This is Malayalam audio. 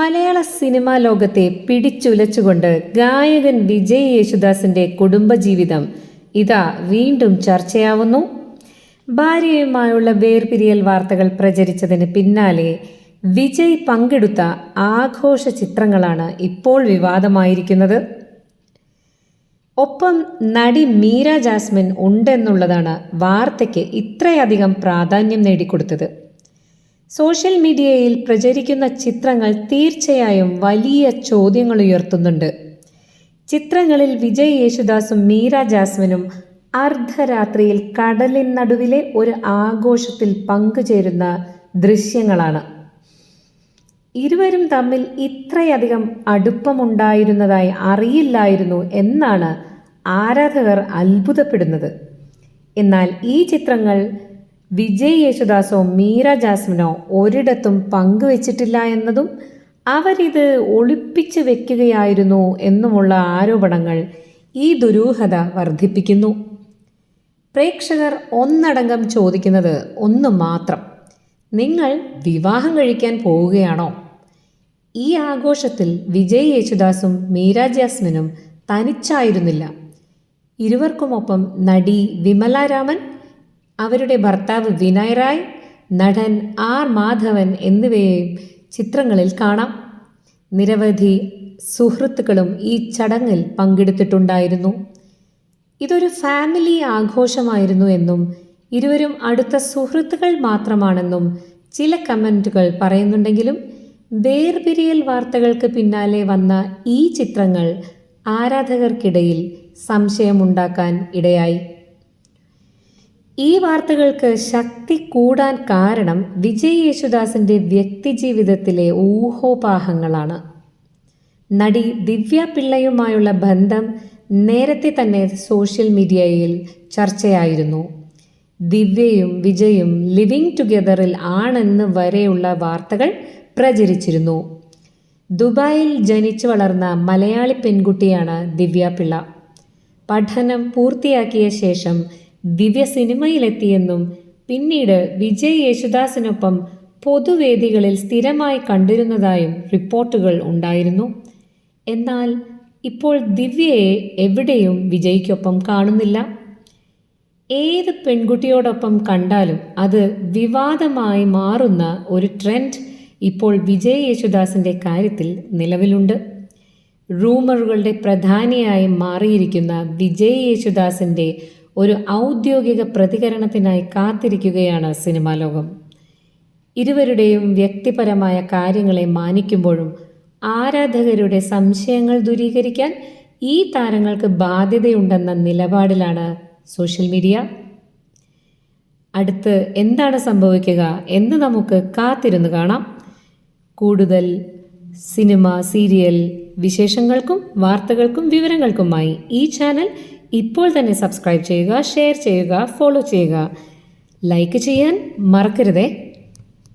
മലയാള സിനിമാ ലോകത്തെ പിടിച്ചുലച്ചുകൊണ്ട് ഗായകൻ വിജയ് യേശുദാസിന്റെ കുടുംബജീവിതം ഇതാ വീണ്ടും ചർച്ചയാവുന്നു. ഭാര്യയുമായുള്ള വേർപിരിയൽ വാർത്തകൾ പ്രചരിച്ചതിന് പിന്നാലെ വിജയ് പങ്കെടുത്ത ആഘോഷ ചിത്രങ്ങളാണ് ഇപ്പോൾ വിവാദമായിരിക്കുന്നത്. ഒപ്പം നടി മീര ജാസ്മിൻ ഉണ്ടെന്നുള്ളതാണ് വാർത്തയ്ക്ക് ഇത്രയധികം പ്രാധാന്യം നേടിക്കൊടുത്തത്. സോഷ്യൽ മീഡിയയിൽ പ്രചരിക്കുന്ന ചിത്രങ്ങൾ തീർച്ചയായും വലിയ ചോദ്യങ്ങൾ ഉയർത്തുന്നുണ്ട്. ചിത്രങ്ങളിൽ വിജയ് യേശുദാസും മീര ജാസ്മിനും അർദ്ധരാത്രിയിൽ കടലിൻ നടുവിലെ ഒരു ആഘോഷത്തിൽ പങ്കുചേരുന്ന ദൃശ്യങ്ങളാണ്. ഇരുവരും തമ്മിൽ ഇത്രയധികം അടുപ്പമുണ്ടായിരുന്നതായി അറിയില്ലായിരുന്നു എന്നാണ് ആരാധകർ അത്ഭുതപ്പെടുന്നത്. എന്നാൽ ഈ ചിത്രങ്ങൾ വിജയ് യേശുദാസോ മീര ജാസ്മിനോ ഒരിടത്തും പങ്കുവച്ചിട്ടില്ല എന്നതും അവരിത് ഒളിപ്പിച്ചു വെക്കുകയായിരുന്നു എന്നുമുള്ള ആരോപണങ്ങൾ ഈ ദുരൂഹത വർദ്ധിപ്പിക്കുന്നു. പ്രേക്ഷകർ ഒന്നടങ്കം ചോദിക്കുന്നത് ഒന്ന് മാത്രം. നിങ്ങൾ വിവാഹം കഴിക്കാൻ പോവുകയാണോ? ഈ ആഘോഷത്തിൽ വിജയ് യേശുദാസും മീര ജാസ്മിനും തനിച്ചായിരുന്നില്ല. ഇരുവർക്കുമൊപ്പം നടി വിമല രാമൻ അവരുടെ ഭർത്താവ് വിനയ് റായ് നടൻ ആർ മാധവൻ എന്നിവയെയും ചിത്രങ്ങളിൽ കാണാം. നിരവധി സുഹൃത്തുക്കളും ഈ ചടങ്ങിൽ പങ്കെടുത്തിട്ടുണ്ടായിരുന്നു. ഇതൊരു ഫാമിലി ആഘോഷമായിരുന്നു എന്നും ഇരുവരും അടുത്ത സുഹൃത്തുക്കൾ മാത്രമാണെന്നും ചില കമന്റുകൾ പറയുന്നുണ്ടെങ്കിലും വേർപിരിയൽ വാർത്തകൾക്ക് പിന്നാലെ വന്ന ഈ ചിത്രങ്ങൾ ആരാധകർക്കിടയിൽ സംശയമുണ്ടാക്കാൻ ഇടയായി. ഈ വാർത്തകൾക്ക് ശക്തി കൂടാൻ കാരണം വിജയ് യേശുദാസിന്റെ വ്യക്തിജീവിതത്തിലെ ഊഹോപാഹങ്ങളാണ്. നടി ദിവ്യ പിള്ളയുമായുള്ള ബന്ധം നേരത്തെ തന്നെ സോഷ്യൽ മീഡിയയിൽ ചർച്ചയായിരുന്നു. ദിവ്യയും വിജയും ലിവിംഗ് ടുഗെദറിൽ ആണെന്ന് വരെയുള്ള വാർത്തകൾ പ്രചരിച്ചിരുന്നു. ദുബായിൽ ജനിച്ചു വളർന്ന മലയാളി പെൺകുട്ടിയാണ് ദിവ്യ പിള്ള. പഠനം പൂർത്തിയാക്കിയ ശേഷം ദിവ്യ സിനിമയിലെത്തിയെന്നും പിന്നീട് വിജയ് യേശുദാസിനൊപ്പം പൊതുവേദികളിൽ സ്ഥിരമായി കണ്ടിരുന്നതായും റിപ്പോർട്ടുകൾ ഉണ്ടായിരുന്നു. എന്നാൽ ഇപ്പോൾ ദിവ്യയെ എവിടെയും വിജയ്ക്കൊപ്പം കാണുന്നില്ല. ഏത് പെൺകുട്ടിയോടൊപ്പം കണ്ടാലും അത് വിവാദമായി മാറുന്ന ഒരു ട്രെൻഡ് ഇപ്പോൾ വിജയ് യേശുദാസിന്റെ കാര്യത്തിൽ നിലവിലുണ്ട്. റൂമറുകളുടെ പ്രധാനിയായി മാറിയിരിക്കുന്ന വിജയ് യേശുദാസിന്റെ ഒരു ഔദ്യോഗിക പ്രതികരണത്തിനായി കാത്തിരിക്കുകയാണ് സിനിമാ ലോകം. ഇരുവരുടെയും വ്യക്തിപരമായ കാര്യങ്ങളെ മാനിക്കുമ്പോഴും ആരാധകരുടെ സംശയങ്ങൾ ദൂരീകരിക്കാൻ ഈ താരങ്ങൾക്ക് ബാധ്യതയുണ്ടെന്ന നിലപാടിലാണ് സോഷ്യൽ മീഡിയ. അടുത്ത് എന്താണ് സംഭവിക്കുക എന്ന് നമുക്ക് കാത്തിരുന്ന് കാണാം. കൂടുതൽ സിനിമ സീരിയൽ വിശേഷങ്ങൾക്കും വാർത്തകൾക്കും വിവരങ്ങൾക്കുമായി ഈ ചാനൽ ഇപ്പോൾ തന്നെ സബ്സ്ക്രൈബ് ചെയ്യുക ഷെയർ ചെയ്യുക ഫോളോ ചെയ്യുക. ലൈക്ക് ചെയ്യാൻ മറക്കരുതേ.